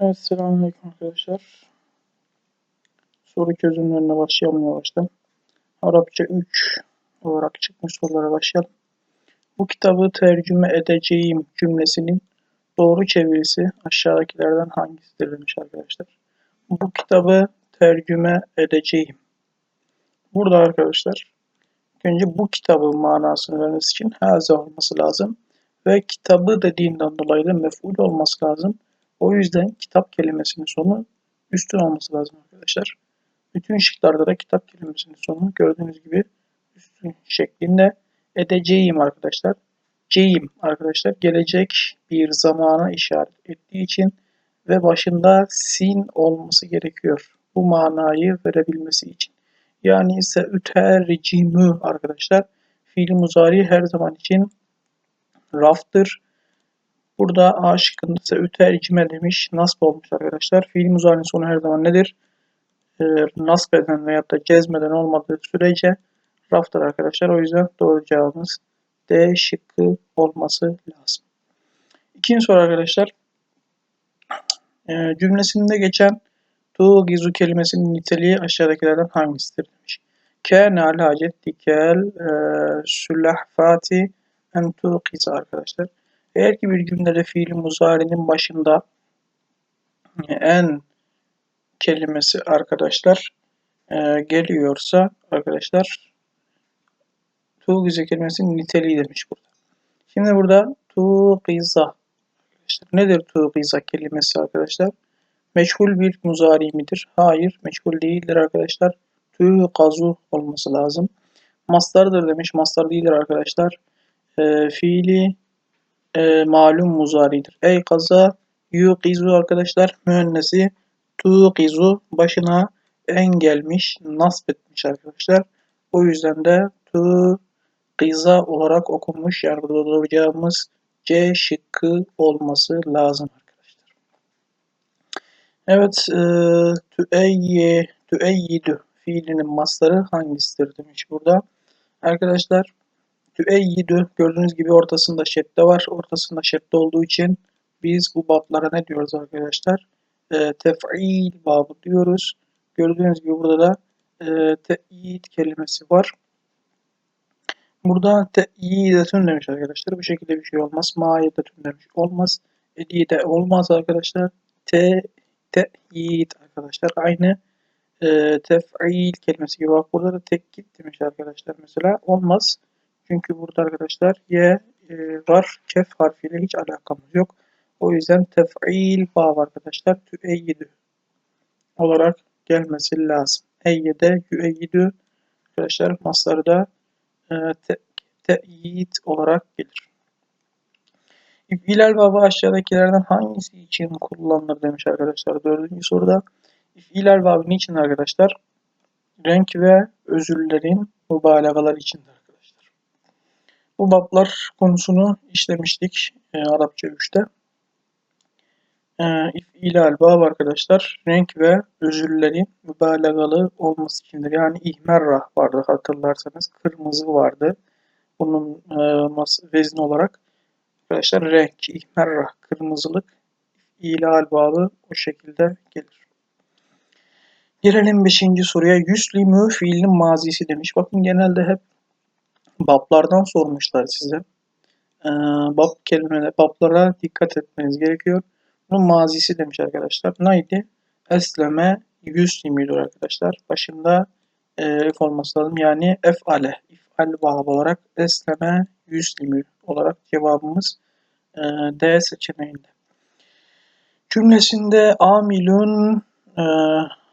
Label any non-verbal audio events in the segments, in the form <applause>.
Evet, selamünaleyküm arkadaşlar. Soru çözümlerine başlayalım yavaştan. Arapça 3 olarak çıkmış sorulara başlayalım. Bu kitabı tercüme edeceğim cümlesinin doğru çevirisi aşağıdakilerden hangisidir demiş arkadaşlar. Bu kitabı tercüme edeceğim. Burada arkadaşlar önce bu kitabın manasını vermesi için haze olması lazım. Ve kitabı dediğinden dolayı da mef'ul olması lazım. O yüzden kitap kelimesinin sonu üstün olması lazım arkadaşlar. Bütün şıklarda da kitap kelimesinin sonu gördüğünüz gibi üstün şeklinde edeceğim arkadaşlar. Ceyim arkadaşlar gelecek bir zamana işaret ettiği için ve başında sin olması gerekiyor. Bu manayı verebilmesi için. Yani ise ütercimü arkadaşlar. Fiili muzari her zaman için raftır. Burada A şıkkında ise ütercime demiş. Nasb olmuş arkadaşlar. Fiil muzarinin sonu her zaman nedir? E, nasb eden veyahut da cezmeden olmadığı sürece raftır arkadaşlar. O yüzden doğru cevabımız D şıkkı olması lazım. İkinci soru arkadaşlar. E, cümlesinde geçen tu gizu kelimesinin niteliği aşağıdakilerden hangisidir demiş. Kâne al hacet dikel e, sülahfati en tuqiz arkadaşlar. Eğer ki bir cümlede fiil muzarinin başında en kelimesi arkadaşlar e, geliyorsa arkadaşlar tuğize kelimesinin niteliği demiş burada. Şimdi burada tuğiza arkadaşlar. Nedir tuğiza kelimesi arkadaşlar? Meçhul bir muzari midir? Hayır, meçhul değildir arkadaşlar. Tuğazu olması lazım. Mastardır demiş. Mastar değildir arkadaşlar. E, fiili e, malum muzaridir. Ey kaza yuqizu arkadaşlar müennesi tuqizu başına en gelmiş nasb etmiş arkadaşlar. O yüzden de tu Giza olarak okunmuş. Yani burada doğru cevabımız C şıkkı olması lazım arkadaşlar. Evet, e, tüeyye, tüeyyidü fiilinin masları hangisidir demiş burada. Arkadaşlar tüeyyidü gördüğünüz gibi ortasında şedde var. Ortasında şedde olduğu için biz bu bablara ne diyoruz arkadaşlar? E, tef'il babı diyoruz. Gördüğünüz gibi burada da e, te'yid kelimesi var. Burada te'yidetün demiş arkadaşlar. Bu şekilde bir şey olmaz. Ma'yedetün demiş. Olmaz. Edide olmaz arkadaşlar. Te te'yid arkadaşlar. Aynı e, tef'il kelimesi gibi. Bak burada da tekkit demiş arkadaşlar mesela. Olmaz. Çünkü burada arkadaşlar ye e, var. Kef harfiyle hiç alakamız yok. O yüzden tef'il bağ arkadaşlar. Tüeyyidü olarak gelmesi lazım. Eyyede, yüeyyidü arkadaşlar masları da e, te, teyit olarak gelir. İfilal babı aşağıdakilerden hangisi için kullanılır demiş arkadaşlar. Dördüncü soruda. İfilal babı niçin arkadaşlar? Renk ve özürlerin mübalağalar içindir. Bu bablar konusunu işlemiştik e, Arapça 3'te. E, İfilal bab arkadaşlar renk ve özürleri mübalağalı olması içindir. Yani ihmerra vardı hatırlarsanız. Kırmızı vardı bunun e, vezni olarak arkadaşlar renk, ihmerra, kırmızılık, ilal babı o şekilde gelir. Gelelim 5. soruya. Yüslimü fiilin mazisi demiş. Bakın genelde hep bablardan sormuşlar size. Ee, bab kelimeler, bablara dikkat etmeniz gerekiyor. Bunun mazisi demiş arkadaşlar. Neydi? Esleme yüslimüdür arkadaşlar. Başında e, olması lazım. Yani efale, ifal vahab olarak esleme yüslimü olarak cevabımız e, D seçeneğinde. Cümlesinde amilun e,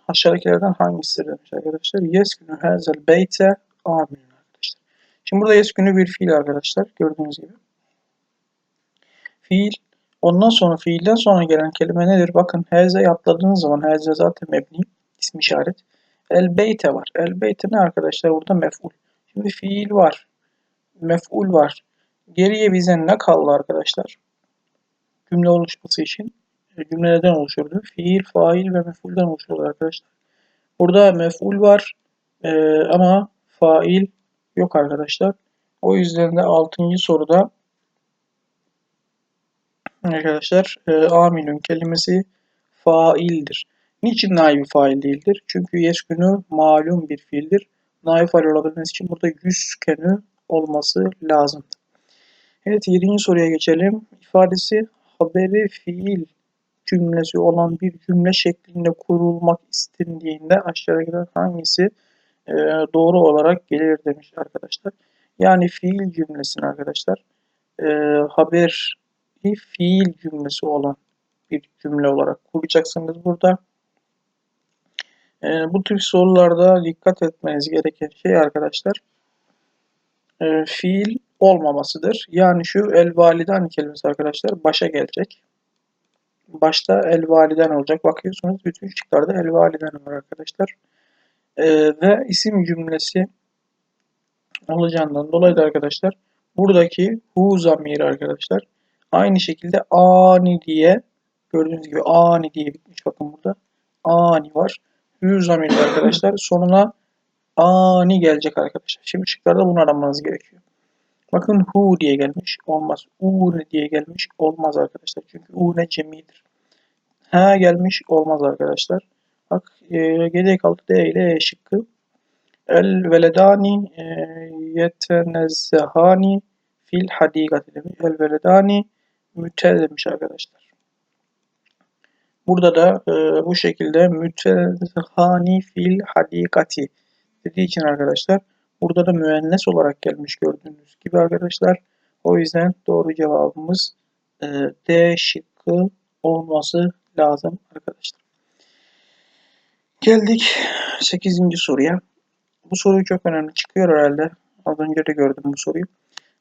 aşağıdakilerden hangisidir demiş arkadaşlar. Yeskünü hazel beyte amilun. Şimdi burada yeskünü bir fiil arkadaşlar. Gördüğünüz gibi. Fiil Ondan sonra fiilden sonra gelen kelime nedir? Bakın heze yapladığınız zaman heze zaten mebni ismi işaret. El beyte var. El beyte ne arkadaşlar? Burada mef'ul. Şimdi fiil var. Mef'ul var. Geriye bize ne kaldı arkadaşlar? Cümle oluşması için cümle neden oluşuyordu? Fiil, fail ve mef'ulden oluşuyordu arkadaşlar. Burada mef'ul var ee, ama fail yok arkadaşlar. O yüzden de 6. soruda arkadaşlar e, amilün kelimesi faildir. Niçin naibi fail değildir? Çünkü yeskünü malum bir fiildir. Naibi fail olabilmesi için burada yüzkenü olması lazım. Evet 7. soruya geçelim. İfadesi haberi fiil cümlesi olan bir cümle şeklinde kurulmak istendiğinde aşağıdakilerden hangisi e, doğru olarak gelir demiş arkadaşlar. Yani fiil cümlesini arkadaşlar e, haber fiil cümlesi olan bir cümle olarak kuracaksınız burada. E, bu tür sorularda dikkat etmeniz gereken şey arkadaşlar e, fiil olmamasıdır. Yani şu el validen kelimesi arkadaşlar başa gelecek. Başta el validen olacak. Bakıyorsunuz bütün şıklarda el validen var arkadaşlar. E, ve isim cümlesi olacağından dolayı da arkadaşlar buradaki hu zamiri arkadaşlar aynı şekilde ani diye gördüğünüz gibi ani diye bitmiş bakın burada ani var. Hu zamiri arkadaşlar sonuna ani gelecek arkadaşlar. Şimdi şıklarda bunu aramanız gerekiyor. Bakın hu diye gelmiş olmaz. Une diye gelmiş olmaz arkadaşlar. Çünkü une cemidir. Ha gelmiş olmaz arkadaşlar. Bak e, geriye kaldı D ile E şıkkı. El veledani e, yetenezzehani fil hadikati demiş. El veledani müte demiş arkadaşlar. Burada da e, bu şekilde mütezehani fil hadikati dediği için arkadaşlar burada da müennes olarak gelmiş gördüğünüz gibi arkadaşlar. O yüzden doğru cevabımız e, D şıkkı olması lazım arkadaşlar. Geldik 8. soruya. Bu soru çok önemli çıkıyor herhalde. Az önce de gördüm bu soruyu.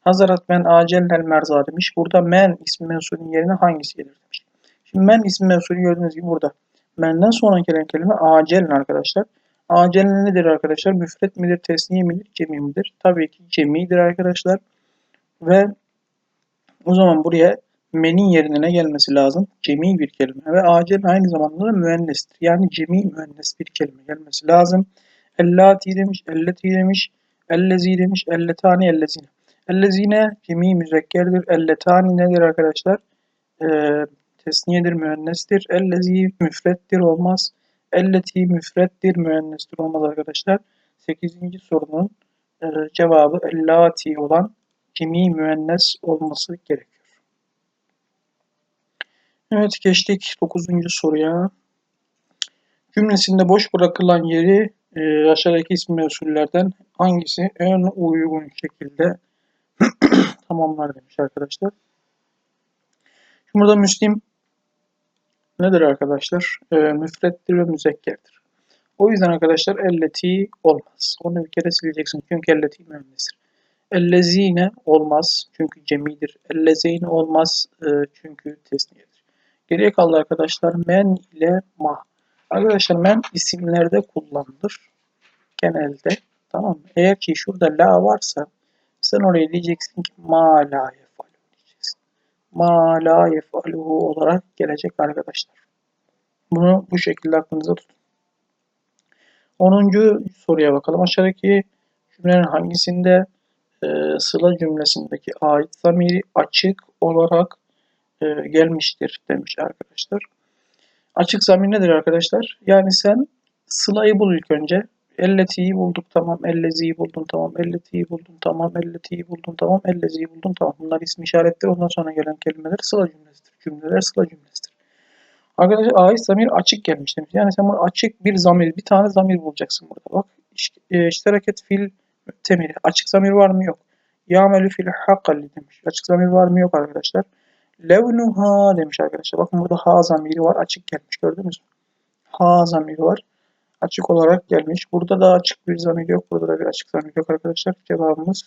Hazarat men acellel merza demiş. Burada men ismi mensulün yerine hangisi gelir demiş. Şimdi men ismi mensulü gördüğünüz gibi burada. Menden sonra gelen kelime acelin arkadaşlar. Acelin nedir arkadaşlar? Müfret midir, tesniye midir, cemi midir? Tabii ki cemidir arkadaşlar. Ve o zaman buraya menin yerine ne gelmesi lazım? Cemi bir kelime. Ve acelin aynı zamanda da müennestir. Yani cemi müennes bir kelime gelmesi lazım. Ellati demiş, elleti demiş, ellezi demiş, elletani, ellezine. Ellezine cemi müzekkerdir. Elletani nedir arkadaşlar? Ee, tesniyedir, müennestir. Ellezi müfrettir olmaz. Elleti müfrettir, müennestir olmaz arkadaşlar. 8. sorunun e, cevabı ellati olan cemi müennes olması gerekiyor. Evet geçtik 9. soruya. Cümlesinde boş bırakılan yeri e, aşağıdaki isim mevsullerden hangisi en uygun şekilde <clears throat> tamamlar demiş arkadaşlar. Şimdi burada Müslim nedir arkadaşlar? E, müfrettir ve müzekkerdir. O yüzden arkadaşlar elleti olmaz. Onu bir kere sileceksin. Çünkü elleti mühendistir. Ellezine olmaz. Çünkü cemidir. Ellezeyne olmaz. E, çünkü tesniyedir. Geriye kaldı arkadaşlar men ile ma. Arkadaşlar men isimlerde kullanılır. Genelde. Tamam mı? Eğer ki şurada la varsa sen oraya diyeceksin ki ma la yefalu diyeceksin. Ma la yefaluhu olarak gelecek arkadaşlar. Bunu bu şekilde aklınıza tutun. 10. soruya bakalım. Aşağıdaki cümlenin hangisinde e, sıla cümlesindeki ait zamiri açık olarak e, gelmiştir demiş arkadaşlar. Açık zamir nedir arkadaşlar? Yani sen sılayı bul ilk önce. Elleti'yi bulduk tamam. Ellezi'yi buldun tamam. Elleti'yi buldun tamam. Elleti'yi buldun tamam. Ellezi'yi buldun tamam. Bunlar isim işaretleri. Ondan sonra gelen kelimeler sıla cümlesidir. Cümleler sıla cümlesidir. Arkadaşlar ait zamir açık gelmiş demiş. Yani sen bunu açık bir zamir, bir tane zamir bulacaksın burada. Bak e, iştiraket fil temiri. Açık zamir var mı? Yok. Ya'melü fil hakkalli demiş. Açık zamir var mı? Yok arkadaşlar. Levnuha demiş arkadaşlar. Bakın burada ha zamiri var. Açık gelmiş. Gördünüz mü? Ha zamiri var. Açık olarak gelmiş. Burada da açık bir zamir yok. Burada da bir açık zamir yok arkadaşlar. Cevabımız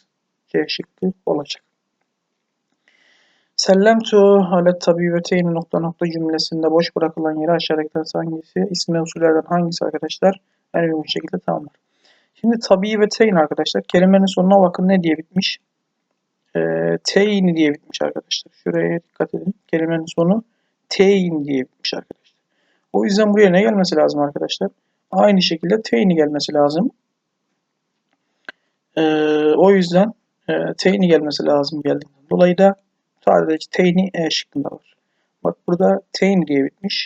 C şıkkı olacak. Sellemtu alet tabiveteyni nokta nokta cümlesinde boş bırakılan yeri aşağıdakilerden hangisi? İsmi usullerden hangisi arkadaşlar? En uygun şekilde tamamlar. Şimdi tabiveteyn arkadaşlar. Kelimenin sonuna bakın ne diye bitmiş? E, teyni diye bitmiş arkadaşlar. Şuraya dikkat edin. Kelimenin sonu teyn diye bitmiş arkadaşlar. O yüzden buraya ne gelmesi lazım arkadaşlar? Aynı şekilde teyni gelmesi lazım. E, o yüzden e, teyni gelmesi lazım geldiğinden dolayı da sadece teyni E şıkkında var. Bak burada teyni diye bitmiş.